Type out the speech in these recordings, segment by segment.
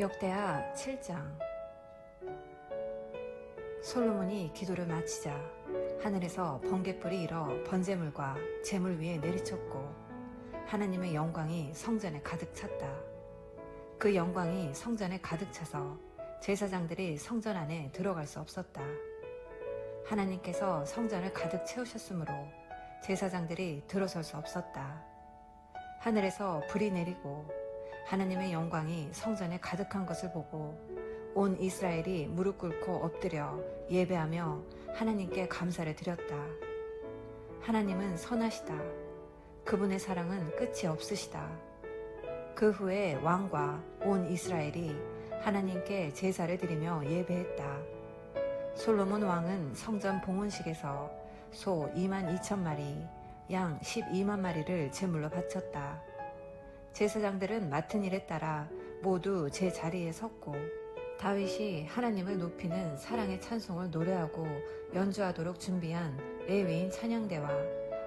역대하 7장 솔로몬이 기도를 마치자 하늘에서 번개불이 일어 번제물과 제물 위에 내리쳤고 하나님의 영광이 성전에 가득 찼다. 그 영광이 성전에 가득 차서 제사장들이 성전 안에 들어갈 수 없었다. 하나님께서 성전을 가득 채우셨으므로 제사장들이 들어설 수 없었다. 하늘에서 불이 내리고 하나님의 영광이 성전에 가득한 것을 보고 온 이스라엘이 무릎 꿇고 엎드려 예배하며 하나님께 감사를 드렸다. 하나님은 선하시다. 그분의 사랑은 끝이 없으시다. 그 후에 왕과 온 이스라엘이 하나님께 제사를 드리며 예배했다. 솔로몬 왕은 성전 봉헌식에서 소 2만 2천 마리, 양 12만 마리를 제물로 바쳤다. 제사장들은 맡은 일에 따라 모두 제 자리에 섰고 다윗이 하나님을 높이는 사랑의 찬송을 노래하고 연주하도록 준비한 레위인 찬양대와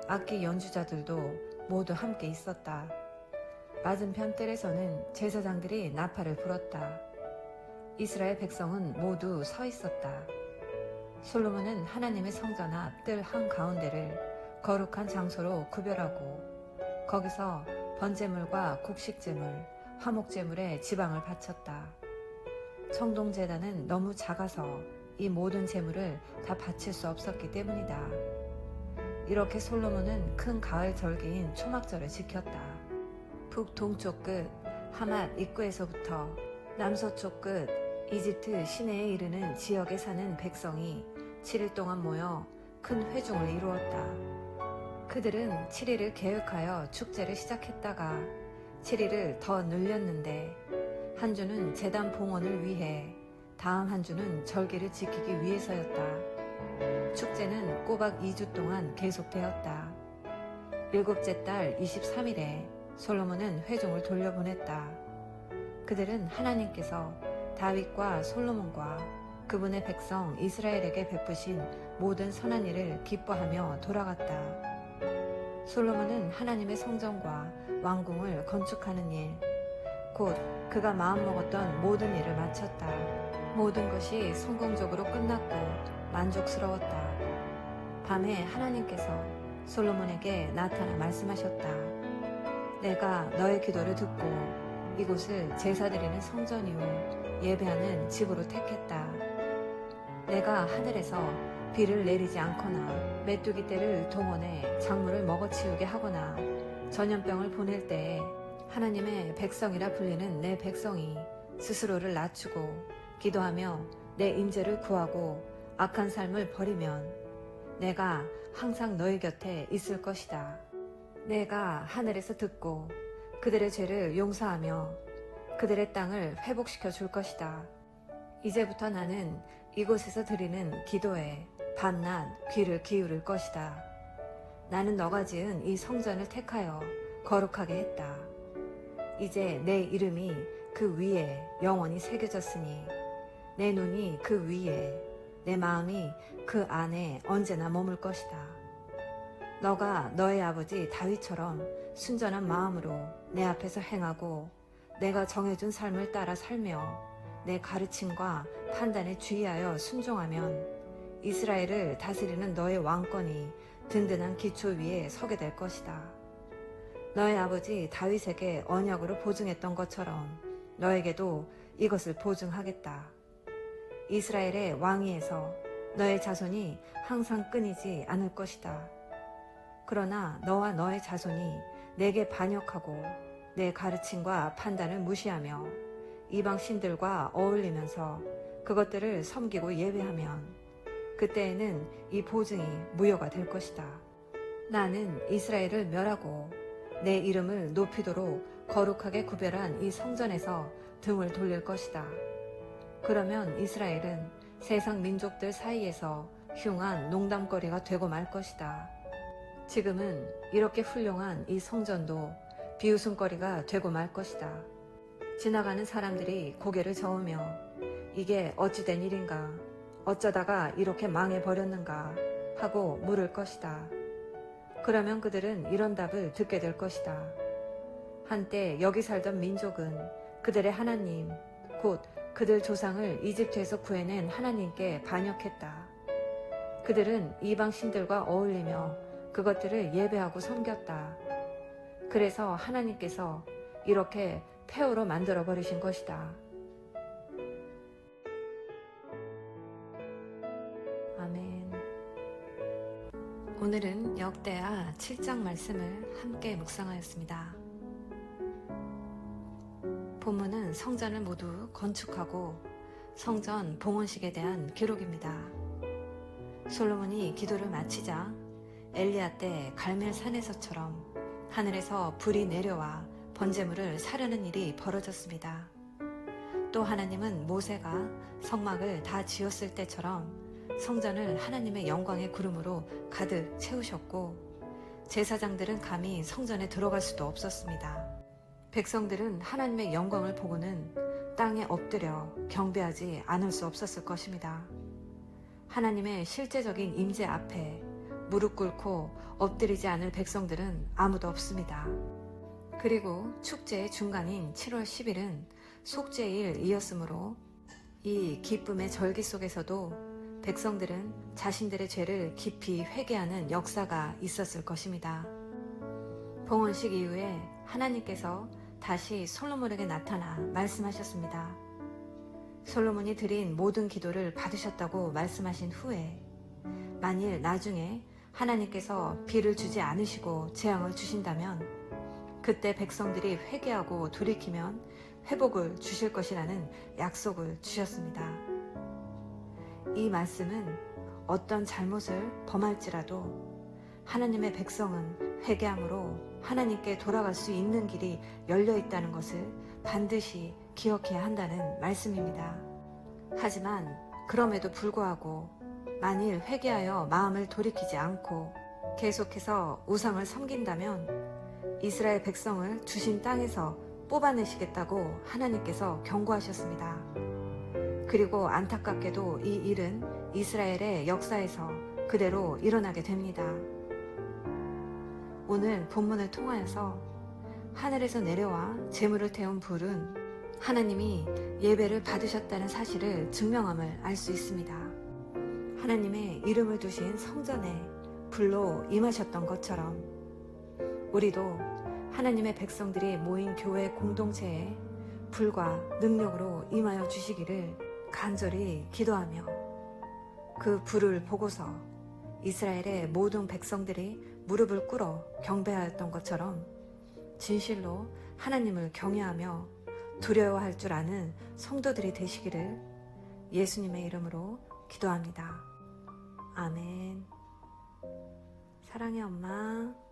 악기 연주자들도 모두 함께 있었다. 맞은편 뜰에서는 제사장들이 나팔을 불었다. 이스라엘 백성은 모두 서 있었다. 솔로몬은 하나님의 성전 앞 뜰 한가운데를 거룩한 장소로 구별하고 거기서 번제물과 곡식제물, 화목제물에 지방을 바쳤다. 청동제단은 너무 작아서 이 모든 제물을 다 바칠 수 없었기 때문이다. 이렇게 솔로몬은 큰 가을 절기인 초막절을 지켰다. 북동쪽 끝 하맛 입구에서부터 남서쪽 끝 이집트 시내에 이르는 지역에 사는 백성이 7일 동안 모여 큰 회중을 이루었다. 그들은 7일을 계획하여 축제를 시작했다가 7일을 더 늘렸는데 한 주는 재단 봉헌을 위해 다음 한 주는 절기를 지키기 위해서였다. 축제는 꼬박 2주 동안 계속되었다. 일곱째 달 23일에 솔로몬은 회중을 돌려보냈다. 그들은 하나님께서 다윗과 솔로몬과 그분의 백성 이스라엘에게 베푸신 모든 선한 일을 기뻐하며 돌아갔다. 솔로몬은 하나님의 성전과 왕궁을 건축하는 일, 곧 그가 마음먹었던 모든 일을 마쳤다. 모든 것이 성공적으로 끝났고 만족스러웠다. 밤에 하나님께서 솔로몬에게 나타나 말씀하셨다. 내가 너의 기도를 듣고 이곳을 제사드리는 성전이요 예배하는 집으로 택했다. 내가 하늘에서 비를 내리지 않거나 메뚜기 떼를 동원해 작물을 먹어치우게 하거나 전염병을 보낼 때에 하나님의 백성이라 불리는 내 백성이 스스로를 낮추고 기도하며 내 임재를 구하고 악한 삶을 버리면 내가 항상 너희 곁에 있을 것이다. 내가 하늘에서 듣고 그들의 죄를 용서하며 그들의 땅을 회복시켜 줄 것이다. 이제부터 나는 이곳에서 드리는 기도에 밤낮 귀를 기울일 것이다. 나는 너가 지은 이 성전을 택하여 거룩하게 했다. 이제 내 이름이 그 위에 영원히 새겨졌으니 내 눈이 그 위에 내 마음이 그 안에 언제나 머물 것이다. 너가 너의 아버지 다윗처럼 순전한 마음으로 내 앞에서 행하고 내가 정해준 삶을 따라 살며 내 가르침과 판단에 주의하여 순종하면 이스라엘을 다스리는 너의 왕권이 든든한 기초 위에 서게 될 것이다. 너의 아버지 다윗에게 언약으로 보증했던 것처럼 너에게도 이것을 보증하겠다. 이스라엘의 왕위에서 너의 자손이 항상 끊이지 않을 것이다. 그러나 너와 너의 자손이 내게 반역하고 내 가르침과 판단을 무시하며 이방 신들과 어울리면서 그것들을 섬기고 예배하면 그때에는 이 보증이 무효가 될 것이다. 나는 이스라엘을 멸하고 내 이름을 높이도록 거룩하게 구별한 이 성전에서 등을 돌릴 것이다. 그러면 이스라엘은 세상 민족들 사이에서 흉한 농담거리가 되고 말 것이다. 지금은 이렇게 훌륭한 이 성전도 비웃음거리가 되고 말 것이다. 지나가는 사람들이 고개를 저으며 이게 어찌된 일인가, 어쩌다가 이렇게 망해버렸는가 하고 물을 것이다. 그러면 그들은 이런 답을 듣게 될 것이다. 한때 여기 살던 민족은 그들의 하나님, 곧 그들 조상을 이집트에서 구해낸 하나님께 반역했다. 그들은 이방 신들과 어울리며 그것들을 예배하고 섬겼다. 그래서 하나님께서 이렇게 폐허로 만들어 버리신 것이다. 오늘은 역대하 7장 말씀을 함께 묵상하였습니다. 본문은 성전을 모두 건축하고 성전 봉헌식에 대한 기록입니다. 솔로몬이 기도를 마치자 엘리야 때 갈멜 산에서처럼 하늘에서 불이 내려와 번제물을 사려는 일이 벌어졌습니다. 또 하나님은 모세가 성막을 다 지었을 때처럼 성전을 하나님의 영광의 구름으로 가득 채우셨고 제사장들은 감히 성전에 들어갈 수도 없었습니다. 백성들은 하나님의 영광을 보고는 땅에 엎드려 경배하지 않을 수 없었을 것입니다. 하나님의 실제적인 임재 앞에 무릎 꿇고 엎드리지 않을 백성들은 아무도 없습니다. 그리고 축제의 중간인 7월 10일은 속죄일이었으므로 이 기쁨의 절기 속에서도 백성들은 자신들의 죄를 깊이 회개하는 역사가 있었을 것입니다. 봉헌식 이후에 하나님께서 다시 솔로몬에게 나타나 말씀하셨습니다. 솔로몬이 드린 모든 기도를 받으셨다고 말씀하신 후에 만일 나중에 하나님께서 비를 주지 않으시고 재앙을 주신다면 그때 백성들이 회개하고 돌이키면 회복을 주실 것이라는 약속을 주셨습니다. 이 말씀은 어떤 잘못을 범할지라도 하나님의 백성은 회개함으로 하나님께 돌아갈 수 있는 길이 열려 있다는 것을 반드시 기억해야 한다는 말씀입니다. 하지만 그럼에도 불구하고 만일 회개하여 마음을 돌이키지 않고 계속해서 우상을 섬긴다면 이스라엘 백성을 주신 땅에서 뽑아내시겠다고 하나님께서 경고하셨습니다. 그리고 안타깝게도 이 일은 이스라엘의 역사에서 그대로 일어나게 됩니다. 오늘 본문을 통하여서 하늘에서 내려와 재물을 태운 불은 하나님이 예배를 받으셨다는 사실을 증명함을 알 수 있습니다. 하나님의 이름을 두신 성전에 불로 임하셨던 것처럼 우리도 하나님의 백성들이 모인 교회 공동체에 불과 능력으로 임하여 주시기를 간절히 기도하며 그 불을 보고서 이스라엘의 모든 백성들이 무릎을 꿇어 경배하였던 것처럼 진실로 하나님을 경외하며 두려워할 줄 아는 성도들이 되시기를 예수님의 이름으로 기도합니다. 아멘. 사랑해 엄마.